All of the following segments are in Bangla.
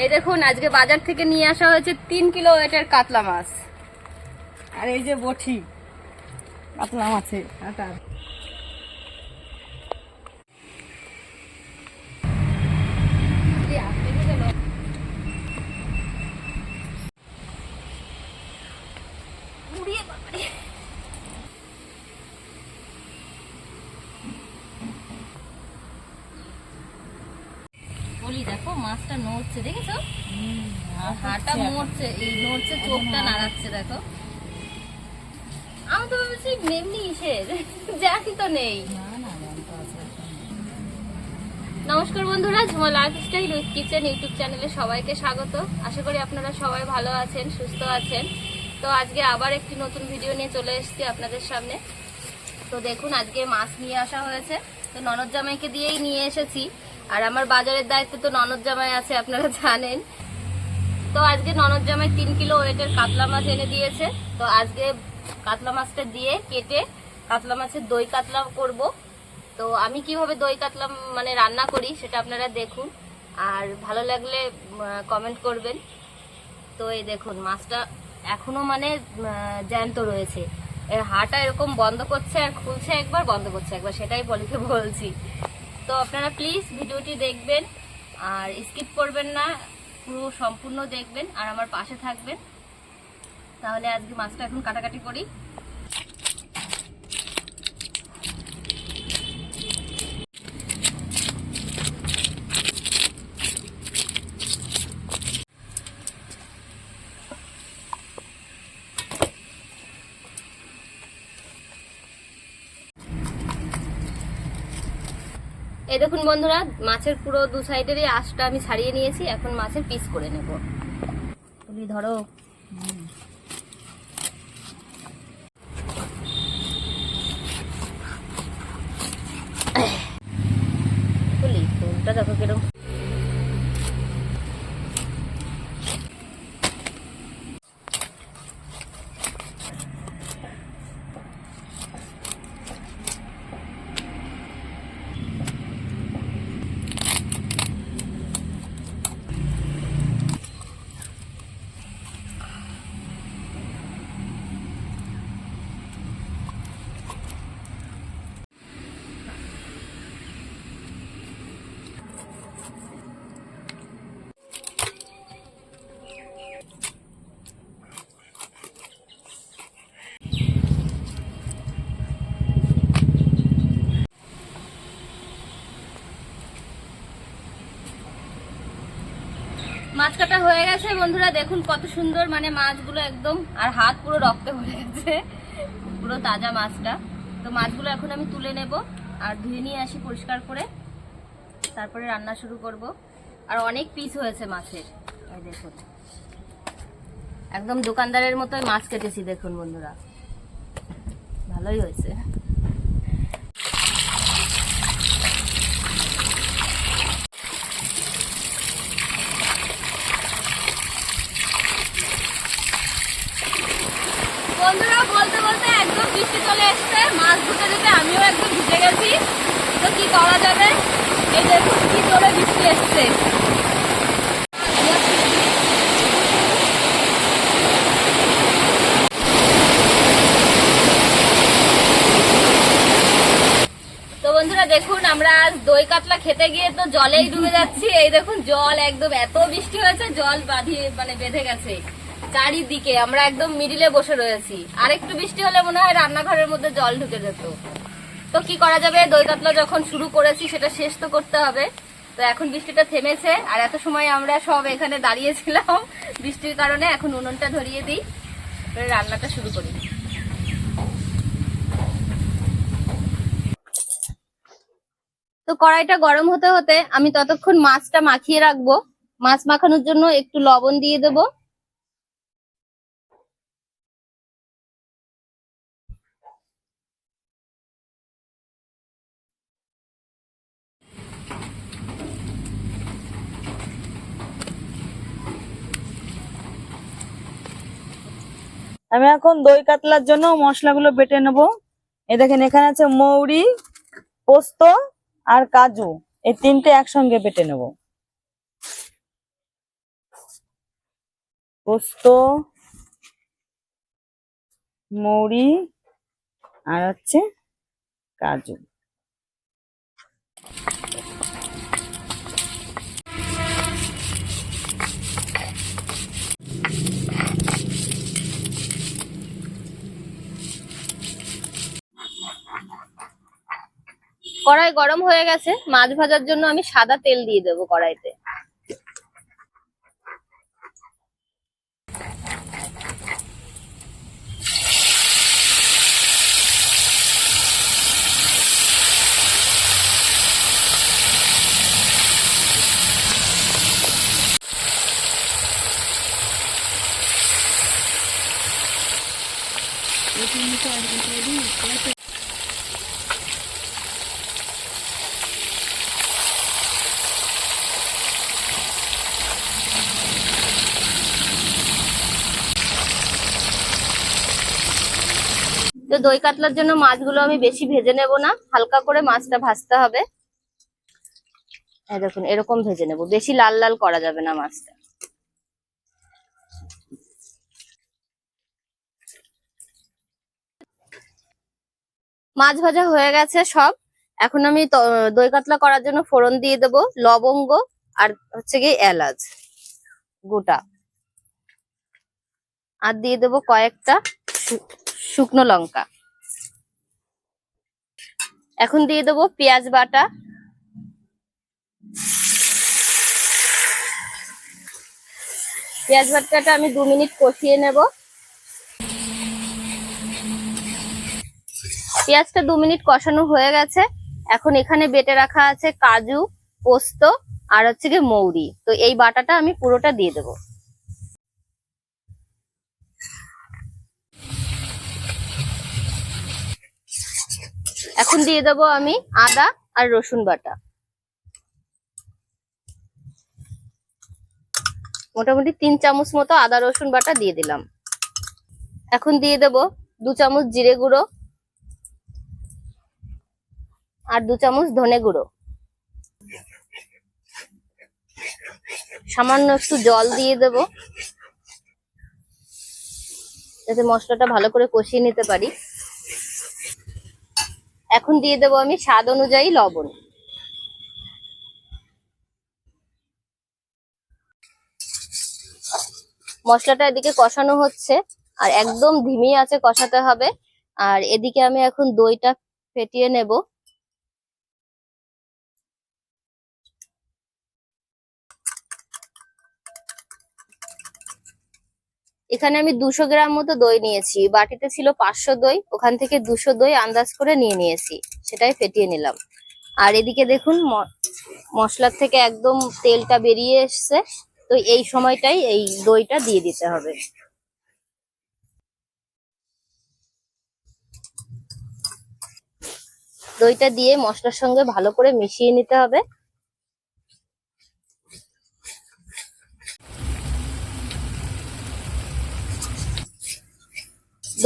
এই দেখুন, আজকে বাজার থেকে নিয়ে আসা হয়েছে তিন কিলো ওয়েটের কাতলা মাছ। আর এই যে বঠি কাতলা মাছে কাটার বলি দেখো মাছটা নড়ছে দেখেছ? হাটা নড়ছে এই নড়ছে চোখটা নাড়াচ্ছে দেখো। আমি তো ভেবেছি এমনি ইসের জানি তো নেই। নমস্কার বন্ধুরা Jhuma life style with kitchen YouTube চ্যানেলে সবাইকে স্বাগত। আশা করি আপনারা সবাই ভালো আছেন সুস্থ আছেন। তো আজকে আবার একটি নতুন ভিডিও নিয়ে চলে এসেছি আপনাদের সামনে। তো দেখুন আজকে মাছ নিয়ে আসা হয়েছে। তো ননদ জামাইকে দিয়েই নিয়ে এসেছি। আর আমার বাজারের দায়িত্ব তো ননদ জামাই আছে, আপনারা জানেন। তো আজকে ননদ জামাই তিন কিলো ওয়েটের কাতলা মাছ এনে দিয়েছে। তো আজকে কাতলা মাছটা দিয়ে কেটে কাতলা মাছের দই কাতলা করব। তো আমি কীভাবে দই কাতলা মানে রান্না করি সেটা আপনারা দেখুন। আর ভালো লাগলে কমেন্ট করবেন। তো এই দেখুন, মাছটা এখনও মানে জ্যান্ত রয়েছে। এর হাটা এরকম বন্ধ করছে আর খুলছে একবার, বন্ধ করছে একবার, সেটাই বলিকে বলছি। তো আপনারা প্লিজ ভিডিওটি দেখবেন, আর স্কিপ করবেন না, পুরো সম্পূর্ণ দেখবেন, আর আমার পাশে থাকবেন। তাহলে আজকে মাছটা এখন কাটাকাটি করি। এই দেখুন বন্ধুরা, মাছের পুরো দু সাইডেরই আঁশটা আমি ছাড়িয়ে নিয়েছি, এখন মাছের পিস করে নেব। তুমি ধরো। ফুলটা দেখো কীরকম মাছ হয়ে গেছে। বন্ধুরা দেখুন কত সুন্দর মানে মাছগুলো একদম, আর হাত পুরো রক্তে ভরে গেছে। পুরো তাজা মাছটা। তো মাছগুলো এখন আমি তুলে নেব আর ধুয়ে নিয়ে আসি পরিষ্কার করে। তারপরে রান্না শুরু করব। আর অনেক পিস হয়েছে মাছের। দেখুন। একদম দোকানদারের মতোই মাছ কেটেছি দেখুন বন্ধুরা। ভালোই হয়েছে বন্ধুরা বলতে বলতে একদম বৃষ্টি চলে এসছে, মাছ ধুতে ধুতে আমিও একদম ভিজে গেছি। তো কি করা যাবে? এই দেখুন কি জোরে বৃষ্টি এসছে। বন্ধুরা দেখুন, আমরা আজ দই কাতলা খেতে গিয়ে তো জলেই ডুবে যাচ্ছি। এই দেখুন, জল একদম এত বৃষ্টি হয়েছে, জল বাঁধিয়ে মানে বেঁধে গেছে। চারিদিকে, আমরা একদম মিডিলে বসে রয়েছি। আর একটু বৃষ্টি হলে মনে হয় রান্নাঘরের মধ্যে জল ঢুকে যেত। তো কি করা যাবে? দই কাতলা যখন শুরু করেছি, সেটা শেষ তো করতে হবে। তো এখন বৃষ্টিটা থেমেছে, আর এত সময় আমরা সব এখানে দাঁড়িয়েছিলাম। বৃষ্টির কারণে এখন উনুনটা ধরিয়ে দিই রান্নাটা শুরু করি। তো কড়াইটা গরম হতে হতে আমি ততক্ষণ মাছটা মাখিয়ে রাখব। মাছ মাখানোর জন্য একটু লবণ দিয়ে দেব। আমি এখন দই কাতলার জন্য মশলাগুলো বেটে নেব। এ দেখেন, এখানে আছে মৌরি, পোস্ত আর কাজু। এই তিনটে একসঙ্গে বেটে নেব। পোস্ত, মৌরি আর হচ্ছে কাজু। কড়াই গরম হয়ে গেছে মাছ ভাজার জন্য আমি সাদা তেল দিয়ে দেবো কড়াইতে। তো দই কাতলার জন্য মাছগুলো আমি বেশি ভেজে নেব না, হালকা করে মাছটা ভাজতে হবে। দেখুন, এরকম ভেজে নেব, বেশি লাল লাল করা যাবে না মাছটা। মাছ ভাজা হয়ে গেছে সব। এখন আমি দই কাতলা করার জন্য ফোড়ন দিয়ে দেব, লবঙ্গ আর হচ্ছে কি এলাচ, গোটা। আর দিয়ে দেব কয়েকটা শুকনো লঙ্কা। এখন দিয়ে দেবো পেঁয়াজ বাটা। পেঁয়াজ বাটাটা আমি দু মিনিট কষিয়ে নেব। পেঁয়াজটা দু মিনিট কষানো হয়ে গেছে। এখন এখানে বেটে রাখা আছে কাজু, পোস্ত আর হচ্ছে গিয়ে মৌরি। তো এই বাটাটা আমি পুরোটা দিয়ে দেবো। এখন দিয়ে দেবো আমি আদা আর রসুন বাটা। মোটামুটি তিন চামচ মতো আদা, রসুন বাটা দিয়ে দিলাম। এখন দিয়ে দেব দু চামচ জিরে গুঁড়ো আর দু চামচ ধনে গুঁড়ো। সামান্য একটু জল দিয়ে দেব যাতে মশলাটা ভালো করে কষিয়ে নিতে পারি। এখন দিয়ে দেবো আমি স্বাদ অনুযায়ী লবণ। মশলাটা এদিকে কষানো হচ্ছে, আর একদম ধিমি আছে কষাতে হবে। আর এদিকে আমি এখন দইটা ফেটিয়ে নেব। এখানে আমি দুশো গ্রাম মতো দই নিয়েছি। বাটিতে ছিল পাঁচশো দই, ওখান থেকে দুশো দই আন্দাজ করে নিয়ে নিয়েছি। সেটাই ফেটিয়ে নিলাম। আর এদিকে দেখুন মশলার থেকে একদম তেলটা বেরিয়ে এসছে। তো এই সময়টাই এই দইটা দিয়ে দিতে হবে। দইটা দিয়ে মশলার সঙ্গে ভালো করে মিশিয়ে নিতে হবে।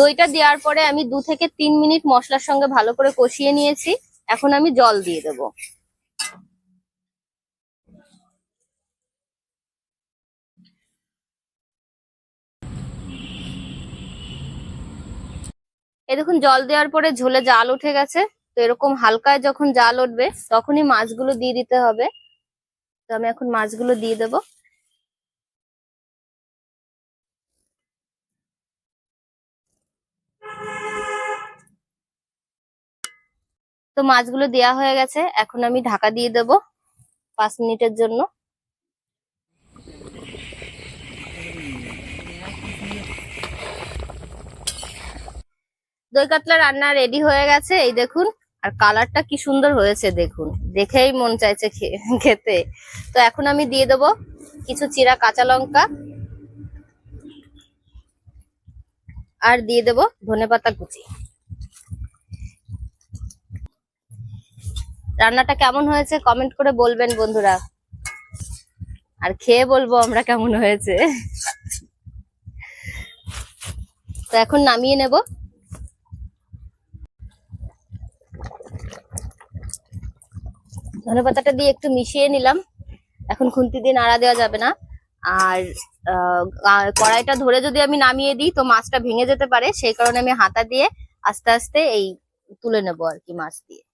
দইটা দেওয়ার পরে আমি দু থেকে তিন মিনিট মশলার সঙ্গে ভালো করে কষিয়ে নিয়েছি। এখন আমি জল দিয়ে দেব। এ দেখুন, জল দেওয়ার পরে ঝোলে জাল উঠে গেছে। তো এরকম হালকায় যখন জাল উঠবে, তখনই মাছগুলো দিয়ে দিতে হবে। তো আমি এখন মাছগুলো দিয়ে দেবো। তো মাছগুলো দেওয়া হয়ে গেছে। এখন আমি ঢাকা দিয়ে দেব পাঁচ মিনিটের জন্য। দই কাতলা রান্না রেডি হয়ে গেছে, এই দেখুন। আর কালারটা কি সুন্দর হয়েছে, দেখুন। দেখেই মন চাইছে খেতে। তো এখন আমি দিয়ে দেব কিছু চিরা কাঁচা লঙ্কা। আর দিয়ে দেব ধনেপাতা কুচি। রান্নাটা কেমন হয়েছে কমেন্ট করে বলবেন বন্ধুরা। আর খেয়ে বলব আমরা কেমন হয়েছে। তো এখন নামিয়ে নেব। ধনেপাতাটা দিয়ে একটু মিশিয়ে নিলাম। এখন খুন্তি দিয়ে নাড়া দেওয়া যাবে না। আর কড়াইটা ধরে যদি আমি নামিয়ে দিই তো মাছটা ভেঙে যেতে পারে। সেই কারণে আমি হাতা দিয়ে আস্তে আস্তে এই তুলে নেব আর কি মাছ দিয়ে।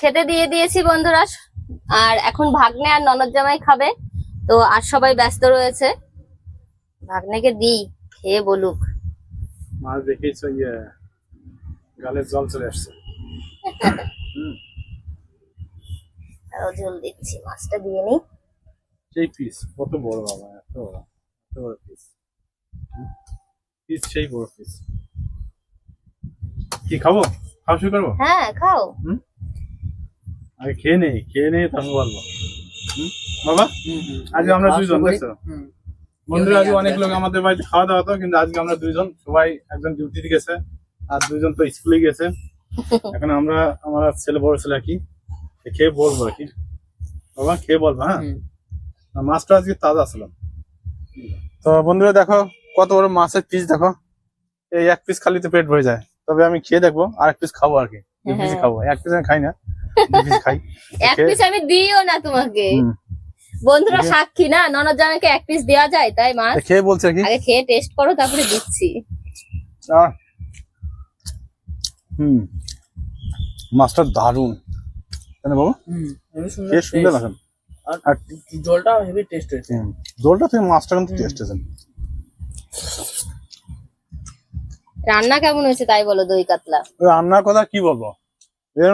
খেতে দিয়ে দিয়েছি বন্ধুরা। আর এখন ভাগ্নে আর ননদ জামাই খাবে। তো আর সবাই ব্যস্ত রয়েছে। ভাগ্নেকে দিই খেয়ে বলুক। মাছ দেখেই তো ইয়ে গালের জল চলে আসছে। আরও দিচ্ছি মাছটা দিয়ে নিই। সেই পিস কত বড় বাবা এত বড় এত বড় পিস পিস সেই বড় পিস কি খাব? খাওয়া শুরু করব? হ্যাঁ খাও। আগে খেয়ে নেই খেয়ে নেই বলব। হুম? বাবা আজকে আমরা দুইজন দেখছ? বন্ধুরা আজকে অনেক লোক আমাদের বাড়িতে খাওয়া দাওয়া হতো কিন্তু আজকে আমরা দুইজন সবাই একজন ডিউটিতে গেছে আর দুইজন তো স্কুলে গেছে। এখন আমরা আমার ছেলে বড় ছেলে আর কি খেয়ে বলব আর কি। বাবা খেয়ে বলব হ্যাঁ? মাছটা আজকে তাজা ছিল। তো বন্ধুরা দেখো কত বড় মাছের পিস দেখো। এই এক পিস খালিতে পেট ভরে যায়। তবে আমি খেয়ে দেখব আর এক পিস খাব আর কি। পিস হ্যাঁ। খাব। এক পিস আমি খাই না। খাই। এক পিস আমি দিও না তোমাকে। বন্ধুরা সাক্ষী না? ননদ জামাইকে এক পিস দেওয়া যায় তাই মাছ খেয়ে বলছে কি আগে খেয়ে টেস্ট করো তারপরে দিচ্ছি। আহ। হুম। মাছটা দারুণ। কেন বাবু? খেয়ে সুন্দর লাগেন আর জলটা হেভি টেস্ট হয়েছে। হুম, জলটা থেকে মাছটা কিন্তু টেস্ট আছে রান্না কেমন হয়েছে তাই বলো দই কাতলা? রান্নার কথা কি বলব?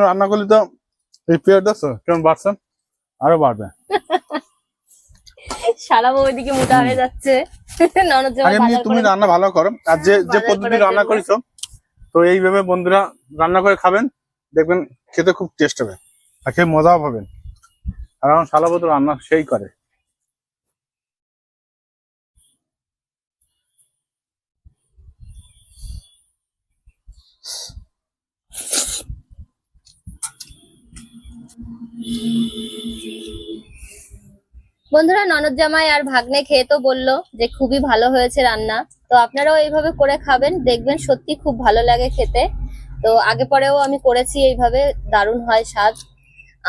রান্না করলে তো এই পেঁয়াজ দেখছ কেমন বাড়ছে? আরও বাড়বে। সারা বউ মোটা হয়ে যাচ্ছে। তুমি রান্না ভালো করো। আর যে যে পদ্ধতি রান্না করেছ তো এইভাবে বন্ধুরা রান্না করে খাবেন দেখবেন খেতে খুব টেস্ট হবে। আর খেয়ে মজাও পাবেন। আর আমার শালাবত রান্না সেই করে। বন্ধুরা, ননদ জামাই আর ভাগ্নে খেয়ে তো বলল যে খুবই ভালো হয়েছে রান্না। তো আপনারাও এইভাবে করে খাবেন, দেখবেন সত্যি খুব ভালো লাগে খেতে। তো আগে পরেও আমি করেছি, এইভাবে দারুণ হয় স্বাদ।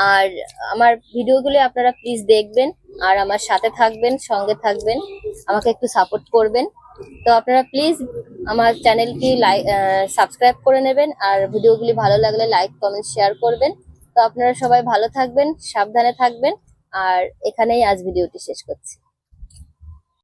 আর আমার ভিডিওগুলি আপনারা প্লিজ দেখবেন, আর আমার সাথে থাকবেন, সঙ্গে থাকবেন, আমাকে একটু সাপোর্ট করবেন। তো আপনারা প্লিজ আমার চ্যানেলটি লাইক সাবস্ক্রাইব করে নেবেন, আর ভিডিওগুলি ভালো লাগলে লাইক কমেন্ট শেয়ার করবেন। তো আপনারা সবাই ভালো থাকবেন, সাবধানে থাকবেন। আর এখানেই আজ ভিডিওটি শেষ করছি।